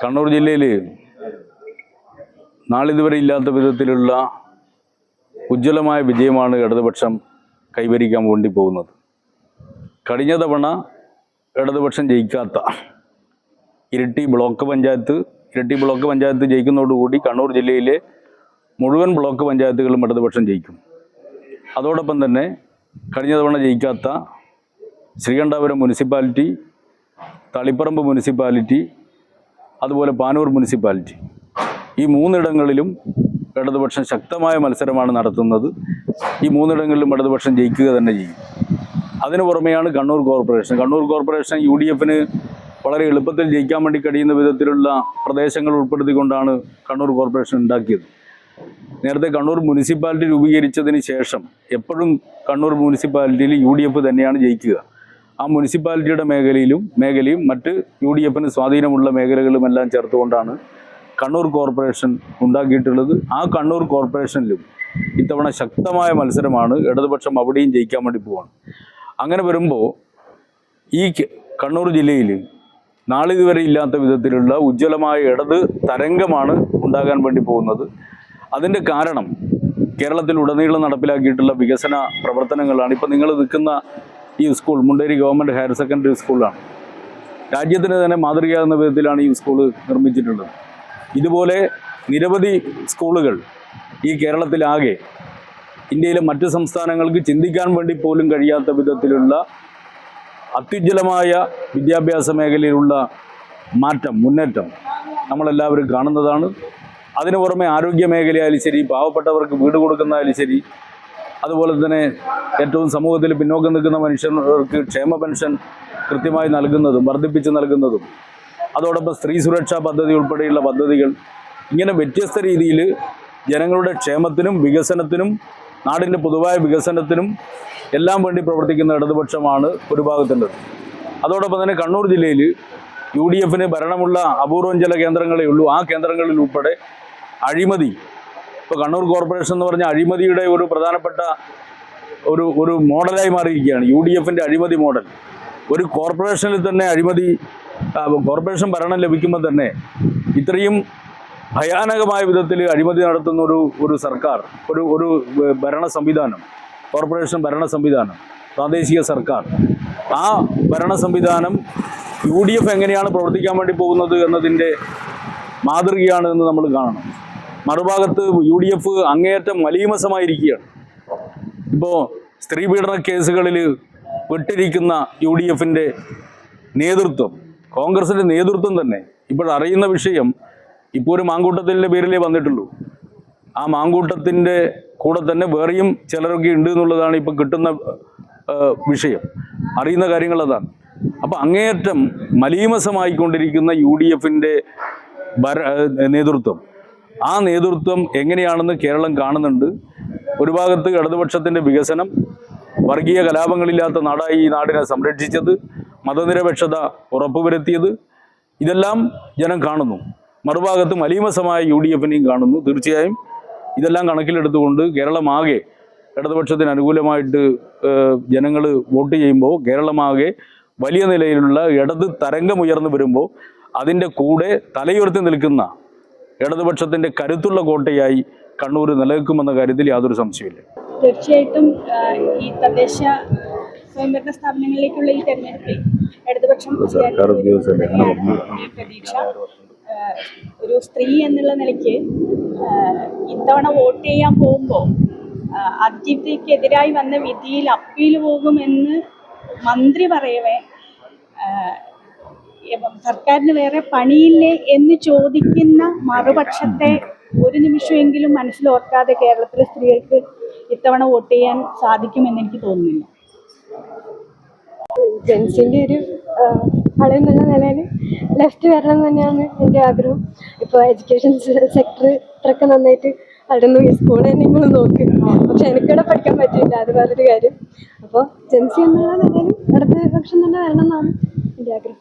കണ്ണൂർ ജില്ലയിൽ നാളിതുവരെ ഇല്ലാത്ത വിധത്തിലുള്ള ഉജ്ജ്വലമായ വിജയമാണ് ഇടതുപക്ഷം കൈവരിക്കാൻ വേണ്ടി പോകുന്നത്. കഴിഞ്ഞ തവണ ഇടതുപക്ഷം ജയിക്കാത്ത ഇരട്ടി ബ്ലോക്ക് പഞ്ചായത്ത് ഇരട്ടി ബ്ലോക്ക് പഞ്ചായത്ത് ജയിക്കുന്നതോടുകൂടി കണ്ണൂർ ജില്ലയിലെ മുഴുവൻ ബ്ലോക്ക് പഞ്ചായത്തുകളും ഇടതുപക്ഷം ജയിക്കും. അതോടൊപ്പം തന്നെ കഴിഞ്ഞ തവണ ജയിക്കാത്ത ശ്രീകണ്ഠാപുരം മുനിസിപ്പാലിറ്റി തളിപ്പറമ്പ് മുനിസിപ്പാലിറ്റി അതുപോലെ പാനൂർ മുനിസിപ്പാലിറ്റി. ഈ മൂന്നിടങ്ങളിലും ഇടതുപക്ഷം ശക്തമായ മത്സരമാണ് നടത്തുന്നത്. ഈ മൂന്നിടങ്ങളിലും ഇടതുപക്ഷം ജയിക്കുക തന്നെ ചെയ്യും. അതിനു പുറമെയാണ് Kannur corporation. Kannur corporation U D എഫിന് വളരെ എളുപ്പത്തിൽ ജയിക്കാൻ വേണ്ടി കഴിയുന്ന വിധത്തിലുള്ള പ്രദേശങ്ങൾ ഉൾപ്പെടുത്തിക്കൊണ്ടാണ് കണ്ണൂർ കോർപ്പറേഷൻ ഉണ്ടാക്കിയത്. നേരത്തെ കണ്ണൂർ മുനിസിപ്പാലിറ്റി രൂപീകരിച്ചതിന് ശേഷം എപ്പോഴും കണ്ണൂർ മുനിസിപ്പാലിറ്റിയിൽ യു തന്നെയാണ് ജയിക്കുക. ആ മുനിസിപ്പാലിറ്റിയുടെ മേഖലയിലും മേഖലയും മറ്റ് യു ഡി എഫിന് സ്വാധീനമുള്ള മേഖലകളുമെല്ലാം ചേർത്തുകൊണ്ടാണ് കണ്ണൂർ കോർപ്പറേഷൻ ഉണ്ടാക്കിയിട്ടുള്ളത്. ആ കണ്ണൂർ കോർപ്പറേഷനിലും ഇത്തവണ ശക്തമായ മത്സരമാണ് ഇടതുപക്ഷം അവിടെയും ജയിക്കാൻ വേണ്ടി പോവാണ്. അങ്ങനെ വരുമ്പോൾ ഈ കണ്ണൂർ ജില്ലയിൽ നാളിതുവരെ ഇല്ലാത്ത വിധത്തിലുള്ള ഉജ്ജ്വലമായ ഇടത് തരംഗമാണ് ഉണ്ടാകാൻ വേണ്ടി പോകുന്നത്. അതിന്റെ കാരണം കേരളത്തിൽ ഉടനീളം നടപ്പിലാക്കിയിട്ടുള്ള വികസന പ്രവർത്തനങ്ങളാണ്. ഇപ്പോൾ നിങ്ങൾ നിൽക്കുന്ന ഈ school Munderi government higher secondary സ്കൂളാണ് രാജ്യത്തിന് തന്നെ മാതൃകയാകുന്ന വിധത്തിലാണ് ഈ സ്കൂൾ നിർമ്മിച്ചിട്ടുള്ളത്. ഇതുപോലെ നിരവധി സ്കൂളുകൾ ഈ കേരളത്തിലാകെ ഇന്ത്യയിലെ മറ്റ് സംസ്ഥാനങ്ങൾക്ക് ചിന്തിക്കാൻ വേണ്ടി പോലും കഴിയാത്ത വിധത്തിലുള്ള അത്യുജ്വലമായ വിദ്യാഭ്യാസ മേഖലയിലുള്ള മാറ്റം മുന്നേറ്റം നമ്മളെല്ലാവരും കാണുന്നതാണ്. അതിനു പുറമെ ആരോഗ്യ മേഖലയായാലും ശരി പാവപ്പെട്ടവർക്ക് വീട് കൊടുക്കുന്നതായാലും ശരി അതുപോലെ തന്നെ ഏറ്റവും സമൂഹത്തിൽ പിന്നോക്കം നിൽക്കുന്ന മനുഷ്യർക്ക് ക്ഷേമ പെൻഷൻ കൃത്യമായി നൽകുന്നതും വർദ്ധിപ്പിച്ച് നൽകുന്നതും. അതോടൊപ്പം സ്ത്രീ സുരക്ഷാ പദ്ധതി ഉൾപ്പെടെയുള്ള പദ്ധതികൾ ഇങ്ങനെ വ്യത്യസ്ത രീതിയിൽ ജനങ്ങളുടെ ക്ഷേമത്തിനും വികസനത്തിനും നാടിന്റെ പൊതുവായ വികസനത്തിനും എല്ലാം വേണ്ടി പ്രവർത്തിക്കുന്ന ഇടതുപക്ഷമാണ് ഒരു ഭാഗത്തുള്ളത്. അതോടൊപ്പം തന്നെ കണ്ണൂർ ജില്ലയിൽ യു ഡി എഫിന് ഭരണമുള്ള അപൂർവം ചില കേന്ദ്രങ്ങളേ ഉള്ളൂ. ആ കേന്ദ്രങ്ങളിൽ ഉൾപ്പെടെ അഴിമതി ഇപ്പോൾ കണ്ണൂർ കോർപ്പറേഷൻ എന്ന് പറഞ്ഞ അഴിമതിയുടെ ഒരു പ്രധാനപ്പെട്ട ഒരു ഒരു മോഡലായി മാറിയിരിക്കുകയാണ്. യു ഡി എഫിന്റെ അഴിമതി മോഡൽ. ഒരു കോർപ്പറേഷനിൽ തന്നെ അഴിമതി കോർപ്പറേഷൻ ഭരണം ലഭിക്കുമ്പോൾ തന്നെ ഇത്രയും ഭയാനകമായ വിധത്തിൽ അഴിമതി നടത്തുന്ന ഒരു ഒരു സർക്കാർ ഒരു ഒരു ഭരണ സംവിധാനം കോർപ്പറേഷൻ ഭരണ സംവിധാനം പ്രാദേശിക സർക്കാർ ആ ഭരണ സംവിധാനം യു ഡി എഫ് എങ്ങനെയാണ് പ്രവർത്തിക്കാൻ വേണ്ടി പോകുന്നത് എന്നതിന്റെ മാതൃകയാണ് എന്ന് നമ്മൾ കാണണം. മറുഭാഗത്ത് യു ഡി എഫ് അങ്ങേയറ്റം മലീമസമായിരിക്കുകയാണ്. ഇപ്പോൾ സ്ത്രീപീഡന കേസുകളിൽ വിട്ടിരിക്കുന്ന യു ഡി എഫിന്റെ നേതൃത്വം കോൺഗ്രസിന്റെ നേതൃത്വം തന്നെ ഇപ്പോഴറിയുന്ന വിഷയം ഇപ്പോൾ ഒരു മാങ്കൂട്ടത്തിന്റെ പേരിലേ വന്നിട്ടുള്ളൂ. ആ മാങ്കൂട്ടത്തിന്റെ കൂടെ തന്നെ വേറെയും ചിലരൊക്കെ ഉണ്ട് എന്നുള്ളതാണ് ഇപ്പോൾ കിട്ടുന്ന വിഷയം. അറിയുന്ന കാര്യങ്ങൾ അതാണ്. അപ്പോൾ അങ്ങേയറ്റം മലീമസമായിക്കൊണ്ടിരിക്കുന്ന യു ഡി എഫിന്റെ ഭര നേതൃത്വം ആ നേതൃത്വം എങ്ങനെയാണെന്ന് കേരളം കാണുന്നുണ്ട്. ഒരു ഭാഗത്ത് ഇടതുപക്ഷത്തിന്റെ വികസനം വർഗീയ കലാപങ്ങളില്ലാത്ത നാടായി ഈ നാടിനെ സംരക്ഷിച്ചത് മതനിരപേക്ഷത ഉറപ്പുവരുത്തിയത് ഇതെല്ലാം ജനം കാണുന്നു. മറുഭാഗത്ത് മലീമസമായ യു ഡി എഫിനെയും കാണുന്നു തീർച്ചയായും. ഇതെല്ലാം കണക്കിലെടുത്തുകൊണ്ട് കേരളമാകെ ഇടതുപക്ഷത്തിന് അനുകൂലമായിട്ട് ജനങ്ങൾ വോട്ട് ചെയ്യുമ്പോൾ കേരളമാകെ വലിയ നിലയിലുള്ള ഇടത് തരംഗം ഉയർന്നു വരുമ്പോൾ അതിന്റെ കൂടെ തലയുയർത്തി നിൽക്കുന്ന ഇടതുപക്ഷത്തിന്റെ കരുത്തുള്ള കോട്ടയായി കണ്ണൂർ നിലനിൽക്കുമെന്ന കാര്യത്തിൽ യാതൊരു സംശയമില്ല തീർച്ചയായിട്ടും ഈ തദ്ദേശ സ്വയംഭരണ സ്ഥാപനങ്ങളിലേക്കുള്ള ഈ തെരഞ്ഞെടുപ്പിൽ ഇടതുപക്ഷം പ്രതീക്ഷ ഒരു സ്ത്രീ എന്നുള്ള നിലയ്ക്ക് ഇത്തവണ വോട്ട് ചെയ്യാൻ പോകുമ്പോൾ അതിഥിക്കെതിരായി വന്ന വിധിയിൽ അപ്പീൽ പോകുമെന്ന് മന്ത്രി പറയവേ സർക്കാരിന് വേറെ പണിയില്ലേ എന്ന് ചോദിക്കുന്ന മറുപക്ഷത്തെ ഒരു നിമിഷമെങ്കിലും മനസ്സിലോർക്കാതെ കേരളത്തിലെ സ്ത്രീകൾക്ക് ഇത്തവണ വോട്ട് ചെയ്യാൻ സാധിക്കുമെന്ന് എനിക്ക് തോന്നുന്നില്ല. ജെൻസിന്റെ ഒരു ആളെന്നുള്ള നിലയിൽ ലെഫ്റ്റ് വരണം തന്നെയാണ് എന്റെ ആഗ്രഹം. ഇപ്പോൾ എഡ്യൂക്കേഷൻ സെക്ടർ ഇത്രയൊക്കെ നന്നായിട്ട് അവിടുന്ന് ഈ സ്കൂൾ തന്നെ നിങ്ങൾ നോക്ക്. പക്ഷെ എനിക്കിവിടെ പഠിക്കാൻ പറ്റില്ല അത് വേറൊരു കാര്യം. അപ്പോൾ ജെൻസി എന്നുള്ള നിലയിലും ഇടത് പക്ഷം തന്നെ വരണം എന്നാണ് എന്റെ ആഗ്രഹം.